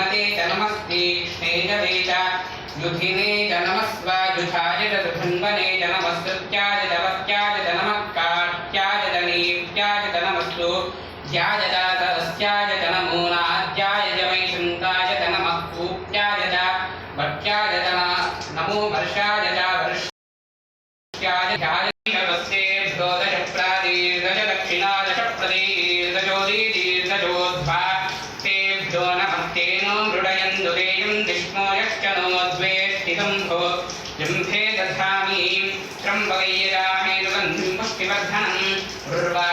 హిమతే జనమస్తి స్నేహతే యుధినే జనమస్వ యుధాయ సుభన్వనే జనమస్త్యాయ జవత్యాయ జనమకార్త్యాయ జనీప్యాయ జనమస్తు ధ్యాయ జాతస్యాయ జనమూనాధ్యాయ జమైషంతాయ జనమకూప్యాయ జ భక్త్యాయ జన నమో వర్షాయ జ వర్ష్యాయ ధ్యాయ దశ ప్రాదీర్దశ దక్షిణాదశ ప్రదీర్ जम्भे दधामि त्र्यम्बकैरामेनुगन्धिं पुष्टिवर्धनम् उर्वारुकमिव